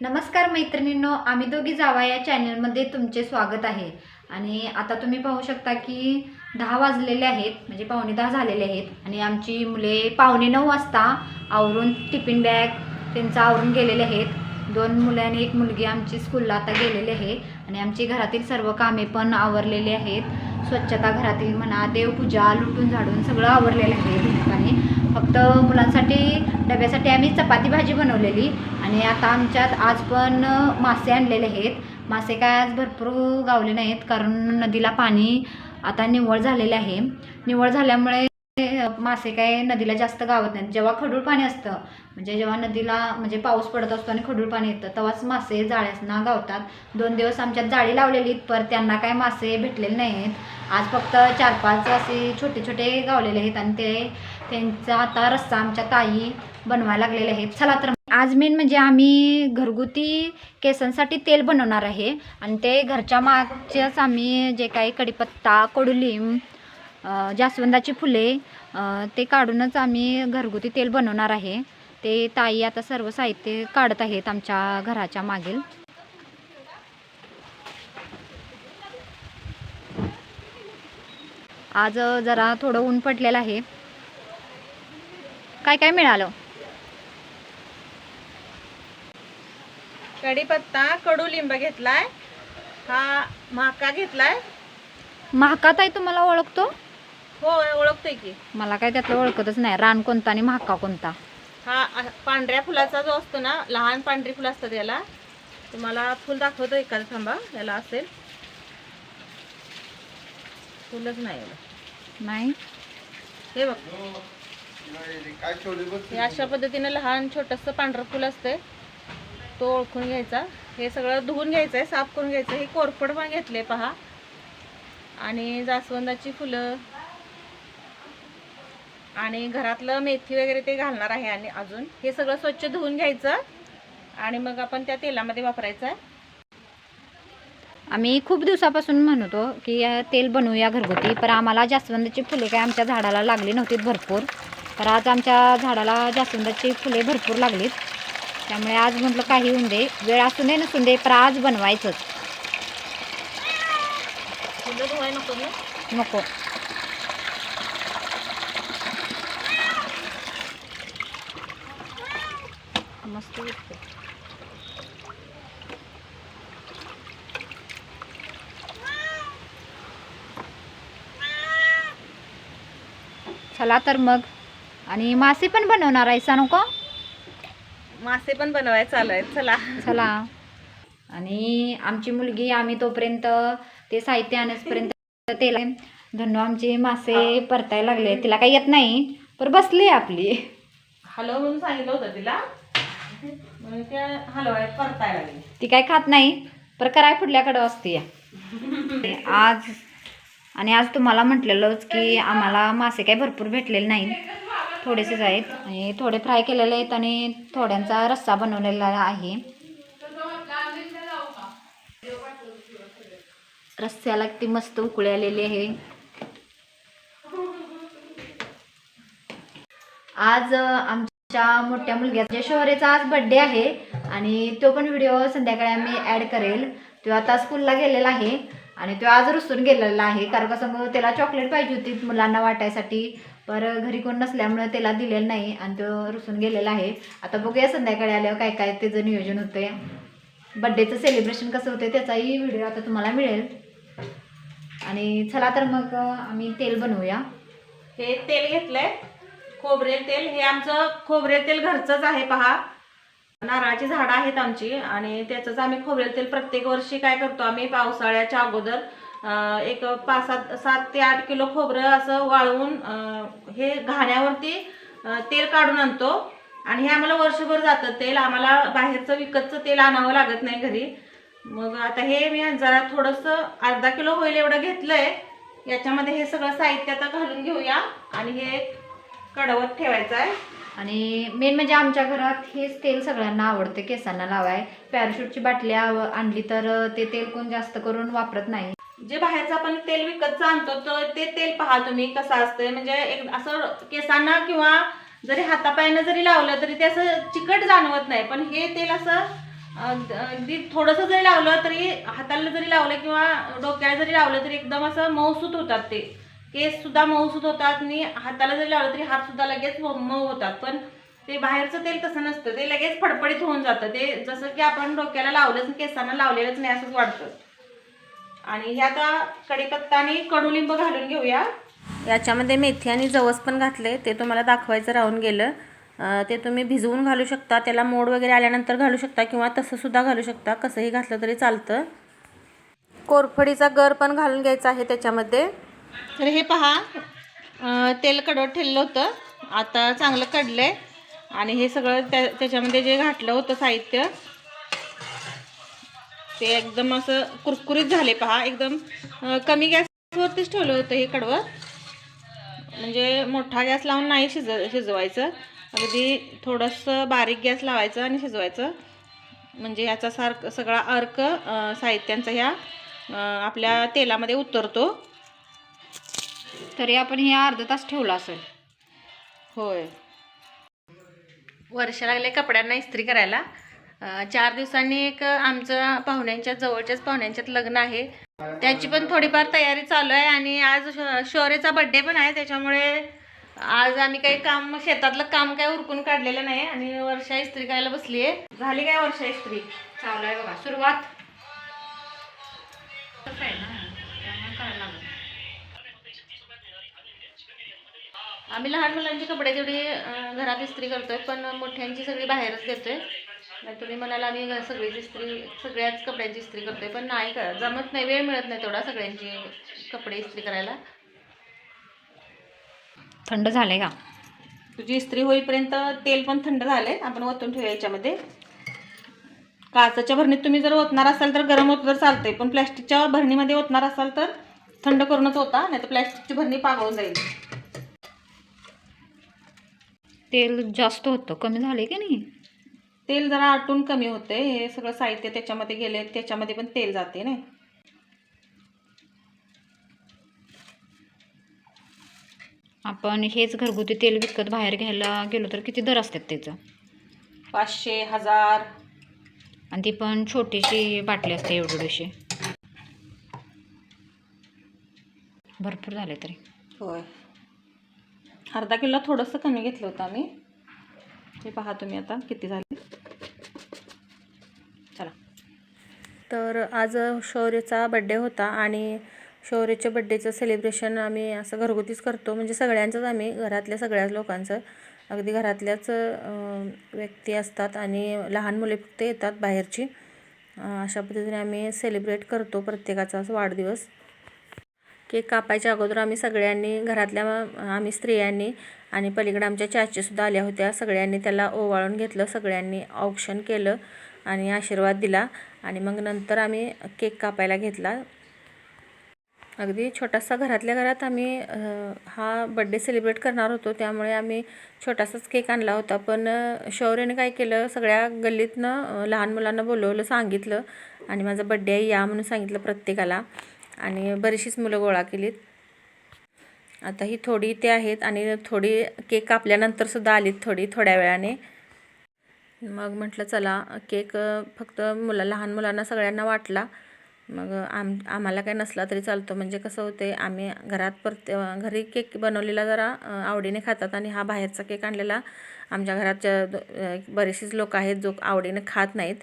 नमस्कार मैत्रिणींनो आम्ही दोघी जावा या चॅनलमध्ये तुमचे स्वागत आहे. आणि आता तुम्ही पाहू शकता की दहा वाजलेले आहेत म्हणजे पावणे दहा झालेले आहेत. आणि आमची मुले पावणे नऊ वाजता आवरून टिफिन बॅग त्यांचं आवरून गेलेले आहेत. दोन मुलं आणि एक मुलगी आमची स्कूलला आता गेलेली आहे. आणि आमची घरातील सर्व कामे पण आवरलेली आहेत. स्वच्छता घरातील म्हणा देवपूजा लुटून झाडून सगळं आवरलेलं आहे ठिकाणी. फक्त मुलांसाठी डब्यासाठी आम्ही चपाती भाजी बनवलेली आणि आता आमच्यात आज पण मासे आणलेले आहेत. मासे काय आज भरपूर गावले नाहीत कारण नदीला पाणी आता निव्वळ झालेले आहे. निव्वळ झाल्यामुळे मासे काय नदीला जास्त गावत नाहीत. जेव्हा खडूळ पाणी असतं म्हणजे जेव्हा नदीला म्हणजे पाऊस पडत असतो आणि खडूळ पाणी येतं तेव्हाच मासे जाळ्यासना गावतात. दोन दिवस आमच्यात जाळी लावलेली पर त्यांना काय मासे भेटलेले नाही आहेत आज फक्त चार पाच असे छोटे छोटे गावलेले आहेत आणि ते त्यांचा आता रस्सा आमच्या ताई बनवायला लागलेले आहेत. चला तर आज मेन म्हणजे आम्ही घरगुती केसांसाठी तेल बनवणार आहे. आणि ते घरच्या मागच्याच आम्ही जे काही कढीपत्ता कडुलिंब जास्वंदाची फुले ते काढूनच आम्ही घरगुती तेल बनवणार आहे. ते ताई आता सर्व साहित्य काढत आहेत आमच्या घराच्या मागील. आज जरा थोडं ऊन पडलेलं आहे. काय काय मिळालं? कढीपत्ता कडुलिंब घेतलाय. हा माका घेतलाय. महाकात आहे तुम्हाला ओळखतो? हो ओळखतोय की. मला काय त्यातलं ओळखतच नाही. रान कोणता आणि महाका कोणता? हा अ- पांढऱ्या फुलाचा जो असतो ना लहान पांढरी फुलं असतात याला. तुम्हाला फुल दाखवतो एखादं थांबा याला असेल. फुलच नाही याला. नाही? हे बघ. हे अशा पद्धतीने लहान छोटस पांढरं फुल असते तो ओळखून घ्यायचा. हे सगळं धुवून घ्यायचं आहे साफ करून घ्यायचं हे कोरफड पण घेतले पहा. आणि जास्वंदाची फुलं. आणि घरातलं मेथी वगैरे ते घालणार आहे आणि अजून. हे सगळं स्वच्छ धुवून घ्यायचं. आणि मग आपण त्या तेलामध्ये वापरायचं. आम्ही खूप दिवसापासून म्हणतो की तेल बनवूया घरगुती पण आम्हाला जास्वंदाची फुले काय आमच्या झाडाला लागली नव्हती भरपूर. तर आज आमच्या झाडाला जास्वंदाची फुले भरपूर लागलीत. त्यामुळे आज म्हटलं काही होऊन दे. वेळ असू दे नसून दे पण आज बनवायचंच. नको ना नको मस्त दिसते. चला तर मग. आणि मासे पण बनवणार आहेसा नको? मासे पण बनवायचं चालू आहेत. चला. चला. आणि आमची मुलगी आम्ही तोपर्यंत ते साहित्य आणसपर्यंत तेला धन्नो आमचे मासे परतायला लागले. तिला काही येत नाही. पण बसली आपली. हलव म्हणून सांगितलं होतं तिला. म्हणून त्या हलवाय परतायला लागली. ती काय खात नाही पर कराय पुढल्याकडं असते या. आज आणि आज तुम्हाला म्हटलेलंच की आम्हाला मासे काही भरपूर भेटलेले नाही थोडेसेच आहेत आणि थोडे फ्राय केलेले आहेत आणि थोड्यांचा रस्सा बनवलेला आहे. रस्स्याला ती मस्त उकळी आलेली आहे. आज अ, च्या मोठ्या मुलग्याच्या शोहरेचा आज बड्डे आहे आणि तो पण व्हिडिओ संध्याकाळी आम्ही ॲड करेल. तो आता स्कूलला गेलेला आहे आणि तो आज रुसून गेलेला आहे. कारण कसं मग त्याला चॉकलेट पाहिजे होती मुलांना वाटायसाठी. पर घरी कोण नसल्यामुळे त्याला दिलेलं नाही आणि तो रुसून गेलेला आहे. आता बघूया संध्याकाळी आल्यावर काय काय त्याचं नियोजन होतंय. बड्डेचं सेलिब्रेशन कसं होतं त्याचाही व्हिडिओ आता तुम्हाला मिळेल. आणि चला तर मग आम्ही तेल बनवूया. हे तेल घेतलंय. खोबरेल तेल हे आमचं खोबरेल तेल घरचंच आहे पहा. नारळाची झाडं आहेत आमची आणि त्याचंच आम्ही खोबरेल तेल प्रत्येक वर्षी काय करतो आम्ही पावसाळ्याच्या अगोदर एक पाच सात सात ते आठ किलो खोबरं असं वाळवून हे घाण्यावरती तेल काढून आणतो. आणि हे आम्हाला वर्षभर जातं तेल आम्हाला बाहेरचं विकतचं तेल आणावं लागत नाही घरी. मग आता हे मी जरा थोडंसं अर्धा किलो होईल एवढं घेतलं आहे याच्यामध्ये हे सगळं साहित्य आता घालून घेऊया. आणि हे कडवत ठेवायचं आहे आणि मेन म्हणजे आमच्या घरात हेच तेल सगळ्यांना आवडते केसांना लावाय. पॅराशूटची बाटली आणली तर ते तेल कोण जास्त करून वापरत नाही. जे बाहेरचं आपण तेल विकतचं आणतो तर ते तेल पहा तुम्ही कसं असतंय. म्हणजे एक असं केसांना किंवा जरी हातापायानं जरी लावलं तरी ते असं चिकट जाणवत नाही. पण हे तेल असं अग- अगदी थोडंसं जरी लावलं तरी हाताला जरी लावलं किंवा डोक्याला जरी लावलं तरी एकदम असं मऊसूत होतात ते. केस सुद्धा मऊसूत होतात आणि हाताला जरी लावलं तरी हात सुद्धा लगेच मऊ मऊ होतात. पण ते बाहेरचं तेल तसं नसतं. ते लगेच फडफडीत होऊन जातं. ते जसं की आपण डोक्याला लावलंच केसांना लावलेलंच नाही असंच वाटतं आणि हे आता कढीपत्ता आणि कडुलिंब घालून घेऊया. याच्यामध्ये मेथी आणि जवस पण घातले ते तुम्हाला दाखवायचं राहून गेलं. ते तुम्ही भिजवून घालू शकता. त्याला मोड वगैरे आल्यानंतर घालू शकता किंवा तसंसुद्धा घालू शकता. कसंही घातलं तरी चालतं. कोरफडीचा गर पण घालून घ्यायचा आहे त्याच्यामध्ये. तर हे पहा तेल कडवत ठेवलं होतं. आता चांगलं कडलंय. आणि हे सगळं त्या त्याच्यामध्ये जे घातलं होतं साहित्य ते एकदम असं कुरकुरीत झाले पहा. एकदम कमी गॅसवरतीच ठेवलं होतं हे कडवं. म्हणजे मोठा गॅस लावून नाही शिज शिजवायचं. अगदी थोडंसं बारीक गॅस लावायचं आणि शिजवायचं. म्हणजे ह्याचा सारखं सगळा अर्क साहित्यांचा ह्या आपल्या तेलामध्ये उतरतो. तरी आपण हे अर्धा तास ठेवलं असेल. होय. वर्ष लागले कपड्यांना इस्त्री करायला. चार दिवसांनी एक आमचं पाहुण्यांच्या जवळच्याच पाहुण्यांच्यात लग्न आहे. त्याची पण थोडीफार तयारी चालू आहे आणि आज शोरेचा शौर्यचा बड्डे पण आहे. त्याच्यामुळे आज आम्ही काही काम शेतातलं काम काय उरकून काढलेलं नाही आणि वर्षा इस्त्री करायला बसली आहे. झाली काय वर्षा इस्त्री? चालू आहे बघा. सुरुवात. करायला आम्ही लहान मुलांची कपडे तेवढी घरात इस्त्री करतोय पण मोठ्यांची सगळी बाहेरच देतोय. नाही तुम्ही म्हणाला आम्ही घ- सगळीच इस्त्री सगळ्याच कपड्यांची इस्त्री करतोय पण नाही का जमत नाही वेळ मिळत नाही तेवढा सगळ्यांची कपडे इस्त्री करायला. थंड झालंय का? तुझी इस्त्री होईपर्यंत तेल पण थंड झालंय आपण ओतून ठेवूया याच्यामध्ये. काचाच्या भरणीत तुम्ही जर ओतणार असाल तर गरम होतं तर चालतंय पण प्लॅस्टिकच्या भरणीमध्ये ओतणार असाल तर थंड करूनच होता नाही तर प्लॅस्टिकची भरणी पागळून जाईल. तेल जास्त होतं कमी झाले की नाही? तेल जरा आटून कमी होते हे सगळं साहित्य त्याच्यामध्ये गेले त्याच्यामध्ये पण तेल जाते नाही आपण हेच घरगुती तेल विकत बाहेर घ्यायला गेलो तर किती दर असतात त्याचं? पाचशे हजार. आणि ती पण छोटीशी बाटली असते एवढीशी. भरपूर झाले तरी. होय. अर्धा किलो थोडंसं कमी घेतलं होतं आम्ही. हे पहा तुम्ही आता किती झाले. चला. तर आज शौर्यचा बड्डे होता आणि शौर्यच्या बड्डेचं सेलिब्रेशन आम्ही असं घरगुतीच करतो. म्हणजे सगळ्यांचंच आम्ही घरातल्या सगळ्याच लोकांचं. अगदी घरातल्याच व्यक्ती असतात आणि लहान मुले फक्त येतात बाहेरची. अशा पद्धतीने आम्ही सेलिब्रेट करतो प्रत्येकाचा असं वाढदिवस. केक कापायच्या अगोदर आम्ही सगळ्यांनी घरातल्या आम्ही स्त्रियांनी आणि पलीकडे आमच्या चाचीसुद्धा आल्या होत्या. सगळ्यांनी त्याला ओवाळून घेतलं सगळ्यांनी औक्षण केलं आणि आशीर्वाद दिला आणि मग नंतर आम्ही केक कापायला घेतला. अगदी छोटासा घरातल्या घरात आम्ही हा बड्डे सेलिब्रेट करणार होतो. त्यामुळे आम्ही छोटासाच केक आणला होता. पण शौर्यने काय केलं सगळ्या गल्लीतनं लहान मुलांना बोलवलं सांगितलं आणि माझा बड्डे आहे या म्हणून सांगितलं प्रत्येकाला. आणि बरीचशीच मुलं गोळा केलीत. आता ही थोडी ते आहेत आणि थोडी केक कापल्यानंतर सुद्धा आलीत थोडी थोड्या वेळाने. मग म्हटलं चला केक फक्त मुला लहान मुलांना सगळ्यांना वाटला. मग आम आम्हाला काय नसला तरी चालतो. म्हणजे कसं होते आम्ही घरात परत घरी केक बनवलेला जरा आवडीने खातात आणि हा बाहेरचा केक आणलेला. आमच्या घरात ज- बरेचसेच लोक आहेत जो आवडीने खात नाहीत.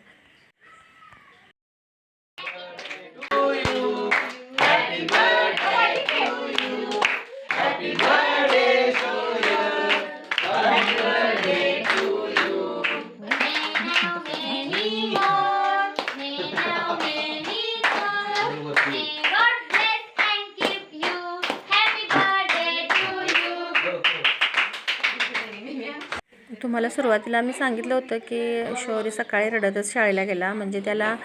सुरुवातीला मी सांगितलं होतं की शौर्य सकाळी रडतच शाळेला गेला. म्हणजे त्याला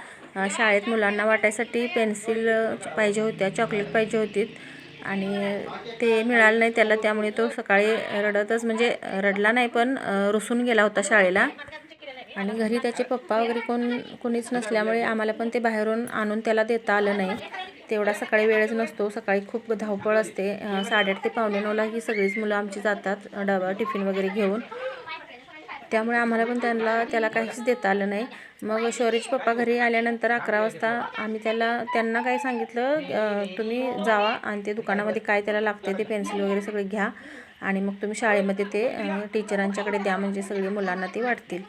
शाळेत मुलांना वाटायसाठी पेन्सिल पाहिजे होत्या चॉकलेट पाहिजे होती. आणि ते मिळालं नाही त्याला त्यामुळे तो सकाळी रडतच म्हणजे रडला नाही पण रुसून गेला होता शाळेला. आणि घरी त्याचे पप्पा वगैरे कोण कोणीच नसल्यामुळे आम्हाला पण ते बाहेरून आणून त्याला देता आलं नाही. तेवढा सकाळी वेळच नसतो सकाळी खूप धावपळ असते. साडेआठ ते पावणे नऊला ही सगळीच मुलं आमची जातात डबा टिफिन वगैरे घेऊन. त्यामुळे आम्हाला पण त्यांना त्याला काहीच देता आलं नाही. मग शौर्यचे पप्पा घरी आल्यानंतर अकरा वाजता आम्ही त्याला त्यांना काय सांगितलं तुम्ही जावा आणि ते दुकानामध्ये काय त्याला लागते ते पेन्सिल वगैरे सगळे घ्या आणि मग तुम्ही शाळेमध्ये ते टीचरांच्याकडे द्या म्हणजे सगळे मुलांना ते वाटतील.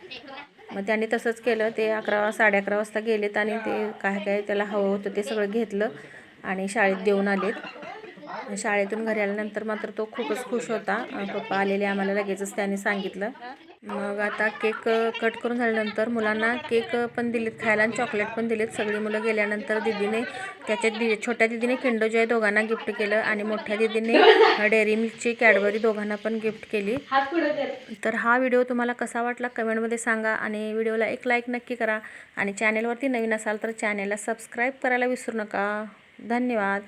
मग त्यांनी तसंच केलं. ते अकरा साडे अकरा वाजता गेलेत आणि ते काय काय त्याला हवं होतं ते सगळं घेतलं आणि शाळेत देऊन आलेत. शाळेतून घरी आल्यानंतर मात्र तो खूपच खुश होता. पप्पा आलेले आम्हाला लगेचच त्याने सांगितलं. मग आता केक कट करून झाल्यानंतर मुलांना केक पण दिलेत खायला आणि चॉकलेट पण दिलेत. सगळी मुलं गेल्यानंतर दीदीने त्याच्या दि छोट्या दीदीने किंडो जॉय दोघांना गिफ्ट केलं आणि मोठ्या दीदीने डेअरी मिल्कची कॅडबरी दोघांना पण गिफ्ट केली. तर हा व्हिडिओ तुम्हाला कसा वाटला कमेंटमध्ये सांगा आणि व्हिडिओला एक लाईक नक्की करा. आणि चॅनेलवरती नवीन असाल तर चॅनेलला सबस्क्राईब करायला विसरू नका. धन्यवाद.